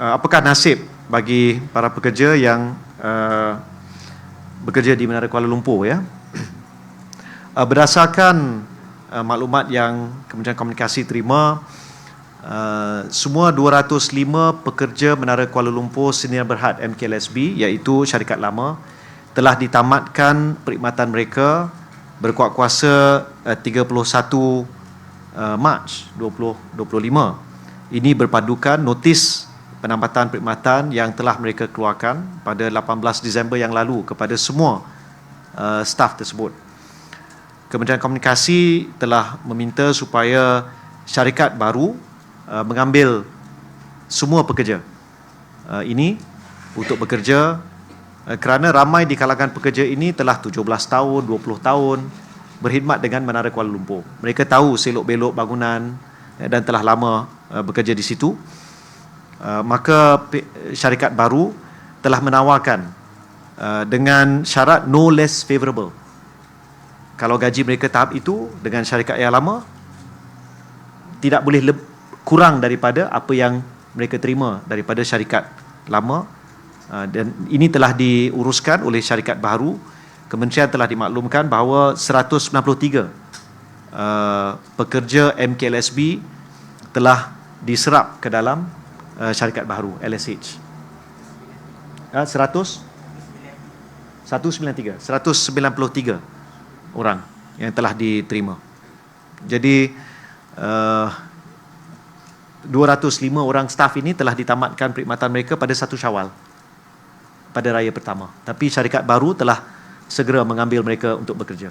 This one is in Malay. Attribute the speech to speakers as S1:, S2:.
S1: uh, apakah nasib bagi para pekerja yang uh, bekerja di Menara Kuala Lumpur ya? Uh, berdasarkan uh, maklumat yang Kementerian Komunikasi terima, uh, semua 205 pekerja Menara Kuala Lumpur Senior Berhad MKLSB iaitu syarikat lama telah ditamatkan perkhidmatan mereka berkuat kuasa uh, 31 uh, Mac 2025. Ini berpadukan notis penambatan perkhidmatan yang telah mereka keluarkan pada 18 Disember yang lalu kepada semua uh, staf tersebut. Kementerian Komunikasi telah meminta supaya syarikat baru uh, mengambil semua pekerja uh, ini untuk bekerja uh, kerana ramai di kalangan pekerja ini telah 17 tahun, 20 tahun berkhidmat dengan Menara Kuala Lumpur. Mereka tahu selok-belok bangunan eh, dan telah lama Uh, bekerja di situ uh, maka syarikat baru telah menawarkan uh, dengan syarat no less favorable kalau gaji mereka tahap itu dengan syarikat yang lama tidak boleh kurang daripada apa yang mereka terima daripada syarikat lama. Dan ini telah diuruskan oleh syarikat baru. Kementerian telah dimaklumkan bahawa 193 uh, pekerja MKLSB telah diserap ke dalam uh, syarikat baru LSH. Uh, 100 193 193 orang yang telah diterima. Jadi uh, 205 orang staf ini telah ditamatkan perkhidmatan mereka pada 1 Syawal pada raya pertama. Tapi syarikat baru telah segera mengambil mereka untuk bekerja.